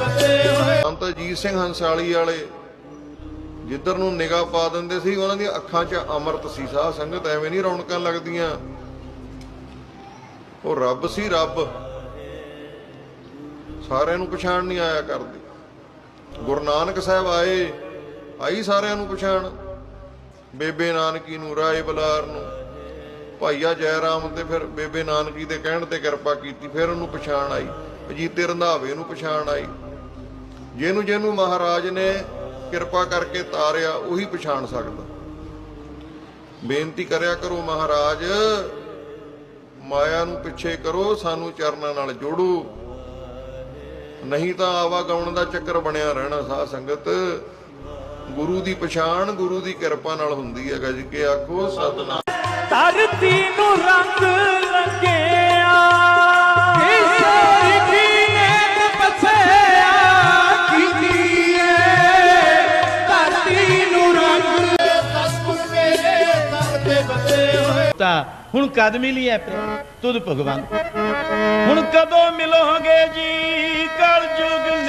ਸੰਤ ਅਜੀਤ ਸਿੰਘ ਹੰਸਾਲੀ ਵਾਲੇ ਜਿੱਧਰ ਨੂੰ ਨਿਗਾਹ ਪਾ ਦਿੰਦੇ ਸੀ, ਉਹਨਾਂ ਦੀਆਂ ਅੱਖਾਂ 'ਚ ਅੰਮ੍ਰਿਤ ਸੀ ਸਾਧ ਸੰਗਤ, ਐਵੇਂ ਨਹੀਂ ਰੌਣਕਾਂ ਲੱਗਦੀਆਂ। ਉਹ ਰੱਬ ਸੀ ਰੱਬ। ਸਾਰਿਆਂ ਨੂੰ ਪਛਾਣ ਨਹੀਂ ਆਇਆ ਕਰਦੀ। ਗੁਰੂ ਨਾਨਕ ਸਾਹਿਬ ਆਏ, ਆਈ ਸਾਰਿਆਂ ਨੂੰ ਪਛਾਣ। ਬੇਬੇ ਨਾਨਕੀ ਨੂੰ, ਰਾਏ ਬਲਾਰ ਨੂੰ, ਭਾਈਆ ਜੈਰਾਮ ਤੇ ਫਿਰ ਬੇਬੇ ਨਾਨਕੀ ਦੇ ਕਹਿਣ ਤੇ ਕਿਰਪਾ ਕੀਤੀ, ਫਿਰ ਉਹਨੂੰ ਪਛਾਣ ਆਈ। ਅਜੀਤੇ ਰੰਧਾਵੇ ਨੂੰ ਪਛਾਣ ਆਈ। ਜਿਹਨੂੰ ਜਿਹਨੂੰ ਮਹਾਰਾਜ ਨੇ ਕਿਰਪਾ ਕਰਕੇ ਤਾਰਿਆ, ਉਹੀ ਪਛਾਣ ਸਕਦਾ। ਬੇਨਤੀ ਕਰਿਆ ਕਰੋ ਮਹਾਰਾਜ, ਮਾਇਆ ਨੂੰ ਪਿੱਛੇ ਕਰੋ, ਸਾਨੂੰ ਚਰਨਾਂ ਨਾਲ ਜੋੜੋ। ਨਹੀਂ ਤਾਂ ਆਵਾ ਗਾਉਣ ਦਾ ਚੱਕਰ ਬਣਿਆ ਰਹਿਣਾ ਸਾਧ ਸੰਗਤ। ਗੁਰੂ ਦੀ ਪਛਾਣ, ਗੁਰੂ ਦੀ ਕਿਰਪਾ ਨਾਲ ਹੁੰਦੀ ਹੈ ਗੱਜ ਕੇ ਆਖੋ ਸਤਨਾਮ। ਧਰਤੀ ਨੂੰ ਰੰਗ ਤਾਂ ਹੁਣ ਕਦ ਮਿਲੀ ਐ ਤੁਧ ਭਗਵਾਨ। ਹੁਣ ਕਦੋਂ ਮਿਲੋਗੇ ਜੀ? ਕਲ ਯੁਗ